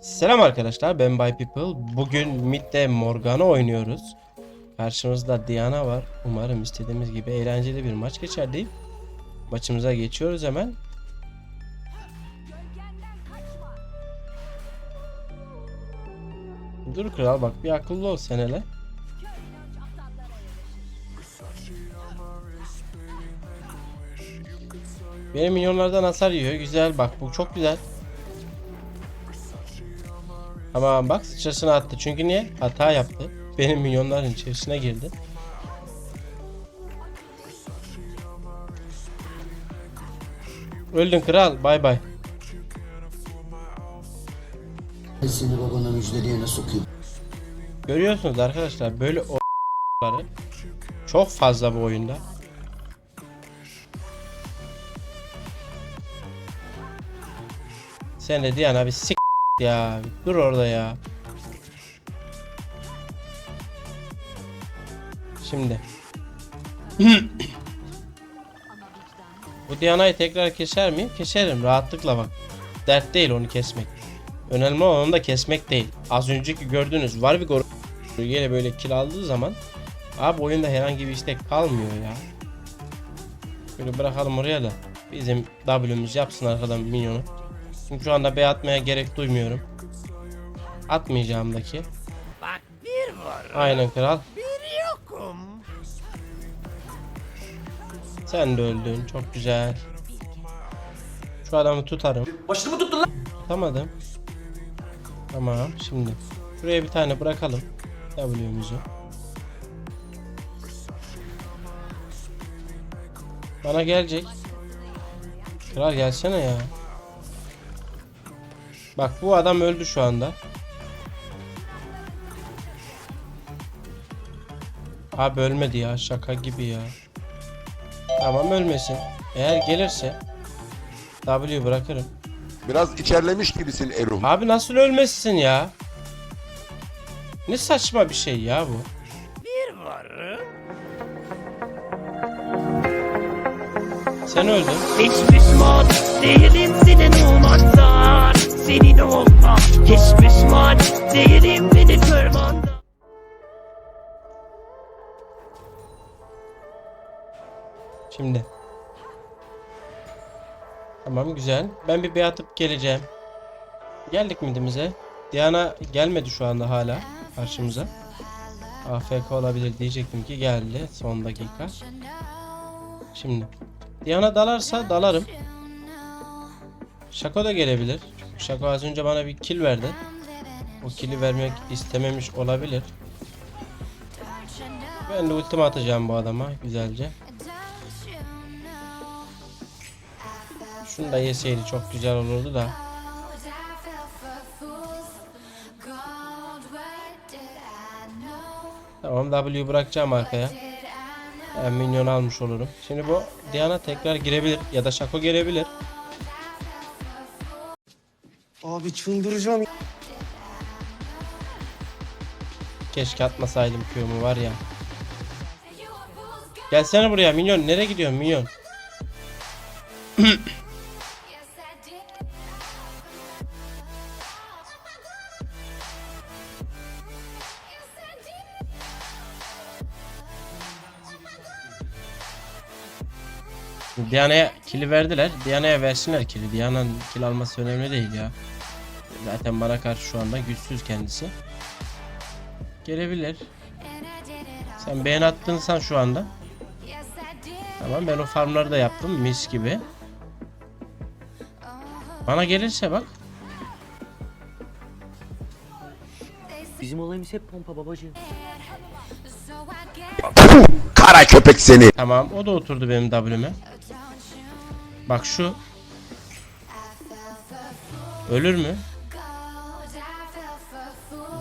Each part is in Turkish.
Selam arkadaşlar ben By People. Bugün midde Morgana oynuyoruz. Karşımızda Diana var. Umarım istediğimiz gibi eğlenceli bir maç geçer deyip maçımıza geçiyoruz hemen. Dur kral bak bir akıllı ol sen hele. Benim minyonlardan hasar yiyor. Güzel bak bu çok güzel. Ama bak sıçrasını attı. Çünkü niye? Hata yaptı. Benim minyonların içerisine girdi. Öldün kral. Bay bay. Seni babana müjdeleyene sokayım. Görüyorsunuz arkadaşlar böyle o**ları çok fazla bu oyunda. Sen de Diana bir sik ya. Dur orada ya. Şimdi. bu Diana'yı tekrar keser miyim? Keserim rahatlıkla bak. Dert değil onu kesmek. Önemli olan da kesmek değil. Az önceki gördüğünüz Warwick Yine böyle kill aldığı zaman abi oyunda herhangi bir istek kalmıyor ya. Böyle bırakalım oraya da bizim W'müz yapsın arkadan minyonu. Çünkü şu anda B atmaya gerek duymuyorum. Atmayacağım da ki. Bak bir var, Aynen kral. bir yokum. Sen de öldün. Çok güzel. Şu adamı tutarım. Başını mı tuttun lan? Tutamadım. Tamam şimdi. Şuraya bir tane bırakalım. W'muzu. Bana gelecek. Kral gelsene ya. Bak bu adam öldü şu anda. Abi ölmedi ya şaka gibi ya. Tamam ölmesin. Eğer gelirse W bırakırım. Biraz içerlemiş gibisin Eruh. Abi nasıl ölmezsin ya? Ne saçma bir şey ya bu. Bir var. Sen öldün. Hiç pişman değilim senin olmaktan. Senin olma. Hiç pişman değilim beni kırmandan. Şimdi. Tamam güzel. Ben bir bey atıp geleceğim. Geldik midimize. Diana gelmedi şu anda hala karşımıza. AFK olabilir diyecektim ki geldi son dakika. Şimdi. Diana dalarsa dalarım. Şako da gelebilir. Şako az önce bana bir kill verdi. O kill'i vermek istememiş olabilir. Ben de ultimi atacağım bu adama güzelce. Şunu da yeseydi çok güzel olurdu da. Tamam W bırakacağım arkaya. Ben minyon almış olurum. Şimdi bu Diana tekrar girebilir ya da Şako gelebilir. Abi çıldıracağım. Keşke atmasaydım Q'mu var ya. Gelsene buraya minyon. Nereye gidiyorsun minyon? Diana'ya kili verdiler. Diana'ya versinler kili. Diana'nın kill alması önemli değil ya. Zaten bana karşı şu anda güçsüz kendisi. Gelebilir. Sen beğen attın sen şu anda. Tamam ben o farmları da yaptım mis gibi. Bana gelirse bak. Bizim olayımız hep pompa babacığım. Kara köpek seni. Tamam o da oturdu benim W'me. Bak şu. Ölür mü?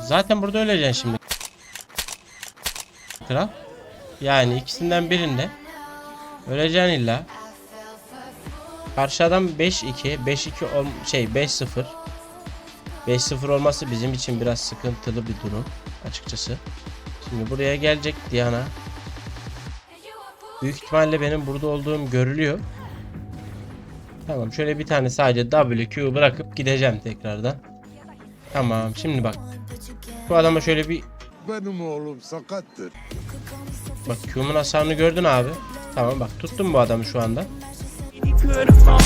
Zaten burada öleceksin şimdi. Kral. Yani ikisinden birinde. Öleceksin illa. Karşı adam 5-2. 5-2 ol şey 5-0. 5-0 olması bizim için biraz sıkıntılı bir durum açıkçası. Şimdi buraya gelecek Diana. Büyük ihtimalle benim burada olduğum görülüyor. Tamam şöyle bir tane sadece W, Q bırakıp gideceğim tekrardan. Tamam şimdi bak. Bu adama şöyle bir Benim oğlum sakattır. bak Q'mun hasarını gördün abi. Tamam bak tuttum bu adamı şu anda. Tamam,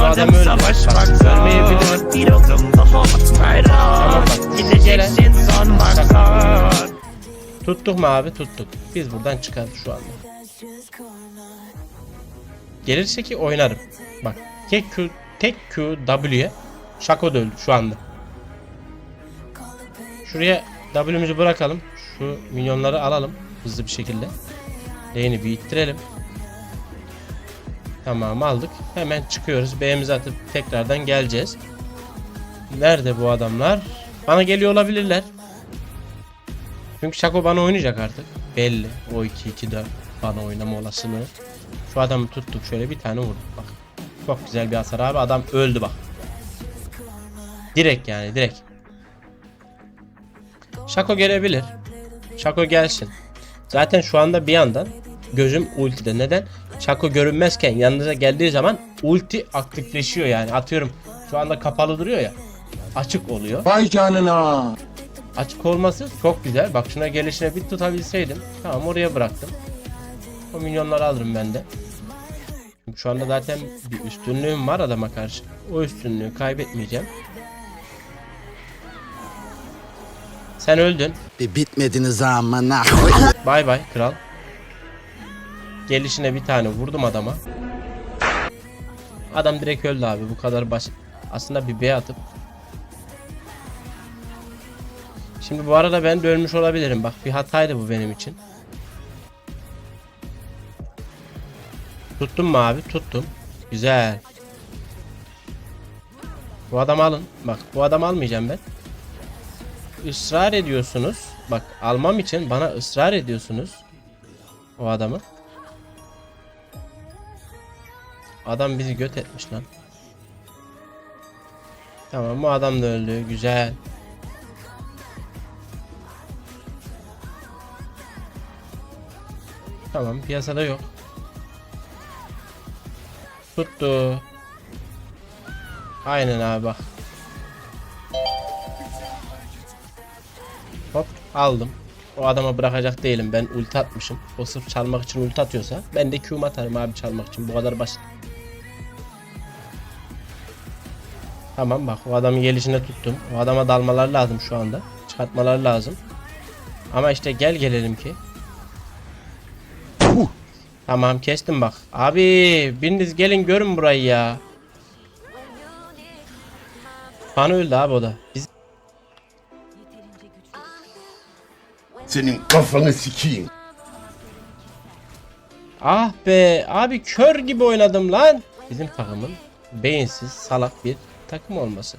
adam Vurmadım öldü. savaşmaktan Ölmeyebilir. Tamam, bak. Gideceksin Tuttuk mu abi? Tuttuk. Biz buradan çıkarız şu anda. Gelirse ki oynarım. Bak tek Q, tek Q W'ye Şako öldü şu anda. Şuraya W'mizi bırakalım. Şu minyonları alalım hızlı bir şekilde. Lane'i bir. Tamam aldık. Hemen çıkıyoruz. B'mizi atıp tekrardan geleceğiz. Nerede bu adamlar? Bana geliyor olabilirler. Çünkü Şako bana oynayacak artık. Belli. O 2-2-4 bana oynama olasılığı. Şu adamı tuttuk. Şöyle bir tane vurduk bak. Çok güzel bir hasar abi. Adam öldü bak. Direkt yani direkt. Şako gelebilir. Şako gelsin. Zaten şu anda bir yandan gözüm ultide. Neden? Şako görünmezken yanınıza geldiği zaman ulti aktifleşiyor yani. Atıyorum şu anda kapalı duruyor ya. Açık oluyor. Vay canına. Açık olması çok güzel. Bak şuna gelişine bir tutabilseydim. Tamam oraya bıraktım. O milyonları alırım ben de. Şu anda zaten bir üstünlüğüm var adama karşı. O üstünlüğü kaybetmeyeceğim. Sen öldün. Bir bitmediniz amına. Bay bay kral. Gelişine bir tane vurdum adama. Adam direkt öldü abi bu kadar basit. Aslında bir B atıp. Şimdi bu arada ben de ölmüş olabilirim. Bak bir hataydı bu benim için. Tuttum mu abi? Tuttum. Güzel. Bu adamı alın. Bak bu adamı almayacağım ben. Israr ediyorsunuz. Bak almam için bana ısrar ediyorsunuz. O adamı. Adam bizi göt etmiş lan. Tamam bu adam da öldü. Güzel. Tamam piyasada yok. Tuttu. Aynen abi bak. Hop aldım. O adama bırakacak değilim. Ben ulti atmışım. O sırf çalmak için ulti atıyorsa ben de Q'mu atarım abi çalmak için. Bu kadar basit. Tamam bak o adamın gelişine tuttum. O adama dalmalar lazım şu anda. Çıkartmalar lazım. Ama işte gel gelelim ki. Tamam kestim bak. Abi biriniz gelin görün burayı ya. Bana öldü abi o da. Biz Senin kafanı sikeyim. Ah be abi kör gibi oynadım lan. Bizim takımın beyinsiz salak bir takım olması.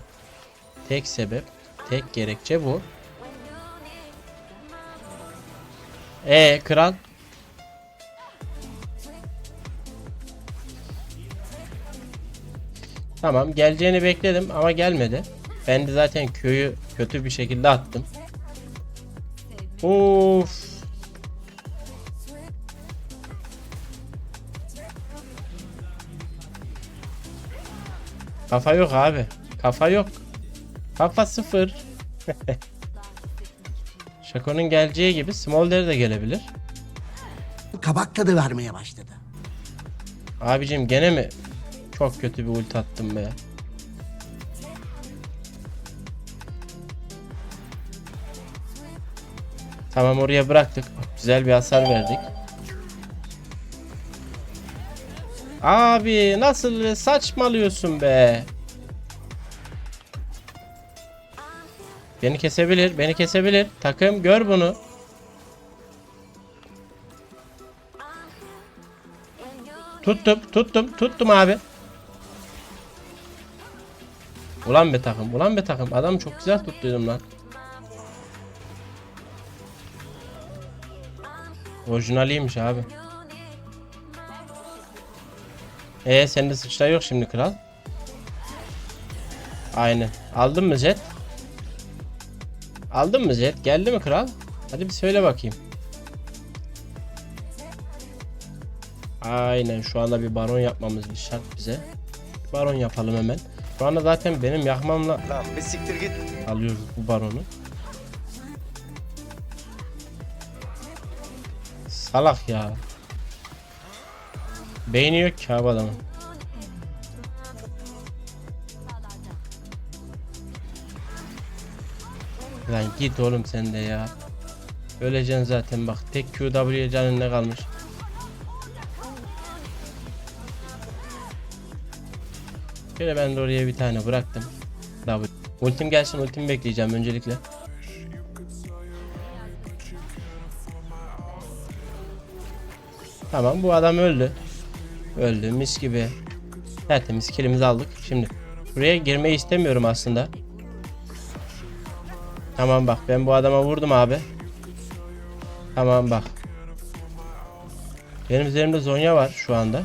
Tek sebep, tek gerekçe bu. E kral. Tamam geleceğini bekledim ama gelmedi. Ben de zaten köyü kötü bir şekilde attım. Of. Kafa yok abi. Kafa yok. Kafa sıfır. Şako'nun geleceği gibi Smolder de gelebilir. Kabak tadı vermeye başladı. Abicim gene mi? Çok kötü bir ulti attım be. Tamam oraya bıraktık. Güzel bir hasar verdik. Abi nasıl saçmalıyorsun be? Beni kesebilir, beni kesebilir. Takım gör bunu. Tuttum, tuttum, tuttum abi. Ulan be takım, ulan be takım. Adam çok güzel tuttuydum lan. Orijinaliymiş abi. E sende sıçra yok şimdi kral. Aynen. Aldın mı Jet? Aldın mı Jet? Geldi mi kral? Hadi bir söyle bakayım. Aynen şu anda bir baron yapmamız şart bize. Baron yapalım hemen. Şu anda zaten benim yakmamla Lan bir siktir git. alıyoruz bu baronu. Salak ya. Beyni yok ki abi adamın. Lan git oğlum sen de ya. Öleceksin zaten bak. Tek QW canın ne kalmış. Şöyle ben de oraya bir tane bıraktım. W. Ultim gelsin ultimi bekleyeceğim öncelikle. Tamam bu adam öldü. Öldü mis gibi. Tertemiz kilimizi aldık. Şimdi buraya girmeyi istemiyorum aslında. Tamam bak ben bu adama vurdum abi. Tamam bak. Benim üzerimde Zonya var şu anda.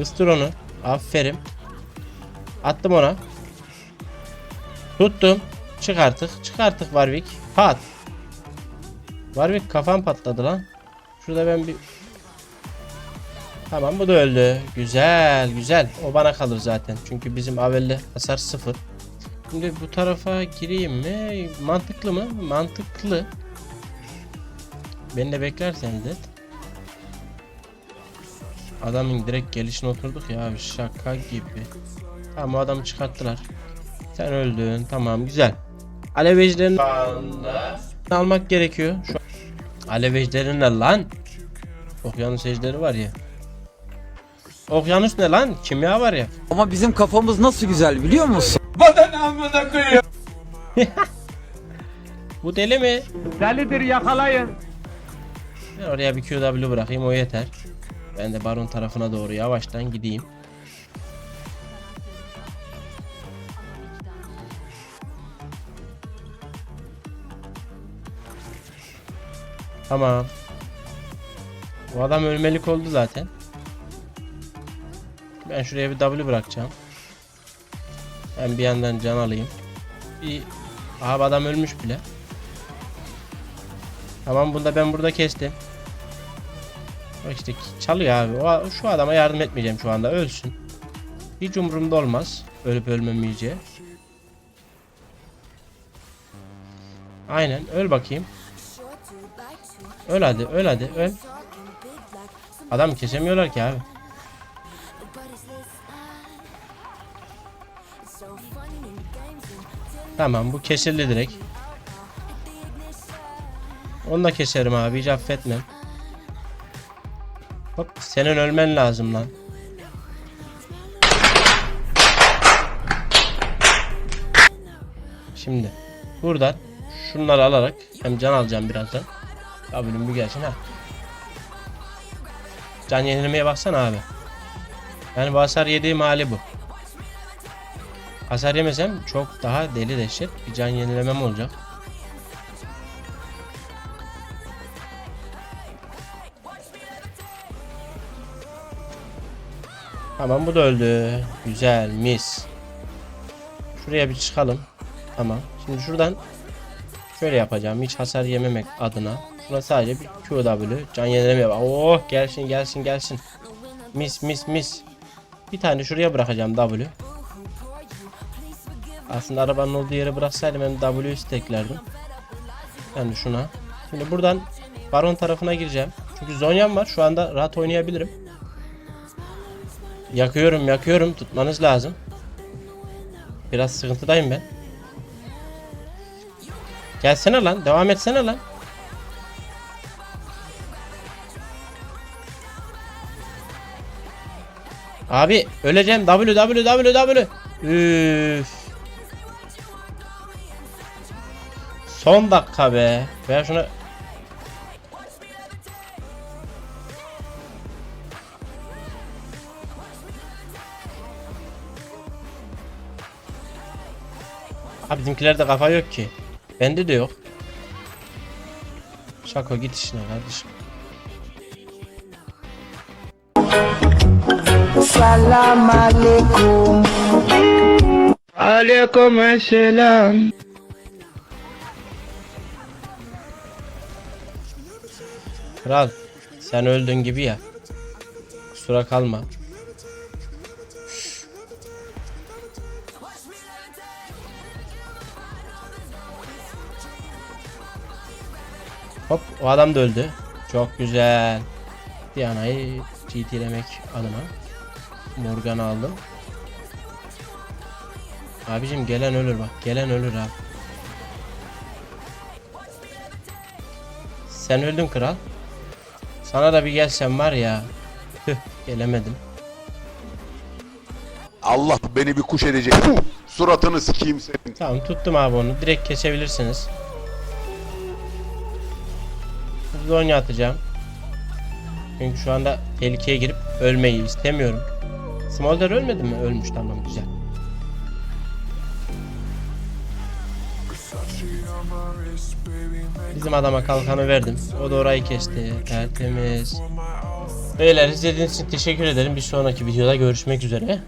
Istur onu. Aferin. Attım ona. Tuttum. Çık artık. Çık artık Warwick. Pat. Warwick kafam patladı lan. Şurada ben bir... Tamam bu da öldü. Güzel güzel. O bana kalır zaten. Çünkü bizim Avel'de hasar sıfır. Şimdi bu tarafa gireyim mi? Mantıklı mı? Mantıklı. Beni de beklerseniz de. Adamın direkt gelişine oturduk ya abi şaka gibi. Tamam o adamı çıkarttılar. Sen öldün tamam güzel. Alev ejderini almak gerekiyor. Şu Alev ejderini ne lan? Okyanus ejderi var ya. Okyanus ne lan? Kimya var ya. Ama bizim kafamız nasıl güzel biliyor musun? Bu deli mi? Delidir yakalayın. Ben oraya bir QW bırakayım o yeter. Ben de baron tarafına doğru yavaştan gideyim. Tamam. Bu adam ölmelik oldu zaten. Ben şuraya bir W bırakacağım. Ben bir yandan can alayım. Bir Abi adam ölmüş bile. Tamam bunda ben burada kestim. Bak işte çalıyor abi. O, şu adama yardım etmeyeceğim şu anda. Ölsün. Hiç umurumda olmaz. Ölüp ölmemeyeceği. Aynen. Öl bakayım. Öl hadi. Öl hadi. Öl. Adam kesemiyorlar ki abi. Tamam bu kesildi direkt. Onu da keserim abi hiç affetmem. Hop senin ölmen lazım lan. Şimdi buradan şunları alarak hem can alacağım birazdan. Abinin bir gelsin ha. Can yenilemeye baksana abi. Yani bu hasar yediğim hali bu. Hasar yemesem çok daha deli dehşet bir can yenilemem olacak. Tamam bu da öldü. Güzel mis. Şuraya bir çıkalım. Tamam. Şimdi şuradan şöyle yapacağım. Hiç hasar yememek adına. Şuna sadece bir QW. Can yenileme bak. Oh gelsin gelsin gelsin. Mis mis mis. Bir tane şuraya bırakacağım W. Aslında arabanın olduğu yere bıraksaydım hem W steklerdim. Yani şuna. Şimdi buradan Baron tarafına gireceğim. Çünkü Zonya'm var. Şu anda rahat oynayabilirim. Yakıyorum yakıyorum. Tutmanız lazım. Biraz sıkıntıdayım ben. Gelsene lan. Devam etsene lan. Abi öleceğim. W W W W. Üf. Son dakika be. Ver şunu. Abi bizimkilerde kafa yok ki. Bende de yok. Şako git işine kardeşim. Aleyküm selam. Kral sen öldün gibi ya. Kusura kalma. Hop o adam da öldü. Çok güzel. Diana'yı GT'lemek anıma. Morgan'ı aldım. Abicim gelen ölür bak. Gelen ölür abi. Sen öldün kral. Sana da bir gelsem var ya. Gelemedim. Allah beni bir kuş edecek. Puh, Suratını sikeyim senin. Tamam tuttum abi onu. Direkt kesebilirsiniz. Zonya atacağım. Çünkü şu anda tehlikeye girip ölmeyi istemiyorum. Smolder ölmedi mi? Ölmüş tamam güzel. Bizim adama kalkanı verdim. O da orayı kesti. Tertemiz. Beyler izlediğiniz için teşekkür ederim. Bir sonraki videoda görüşmek üzere.